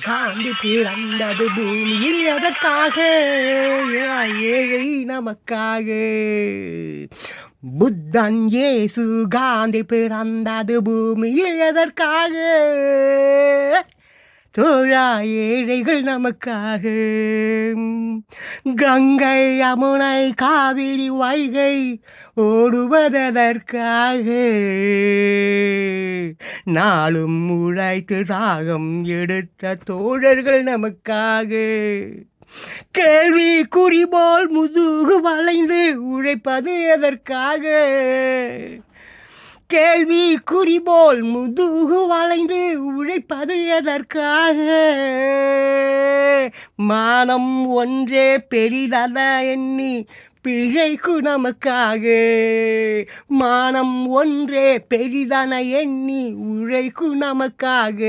காந்தி பிறந்தது பூமியில் எதற்காக? ஏழை நமக்காக. புத்தன் ஏசு காந்தி பிறந்தது பூமியில் எதற்காக? தோழா ஏழைகள் நமக்காக. கங்கை யமுனை காவிரி வைகை ஓடுவதற்காக. நாளும் உழைத்து தாகம் எடுத்த தோழர்கள் நமக்காக. கேள்வி குறிபோல் முதுகு வளைந்து உழைப்பது எதற்காக? கேள்வி குறிபோல் முதுகு வளைந்து உழைப்பது எதற்காக? மானம் ஒன்றே பெரிதல்ல எண்ணி பிழைக்கு நமக்காக. மானம் ஒன்றே பெரிதான எண்ணி உழைக்கு நமக்காக.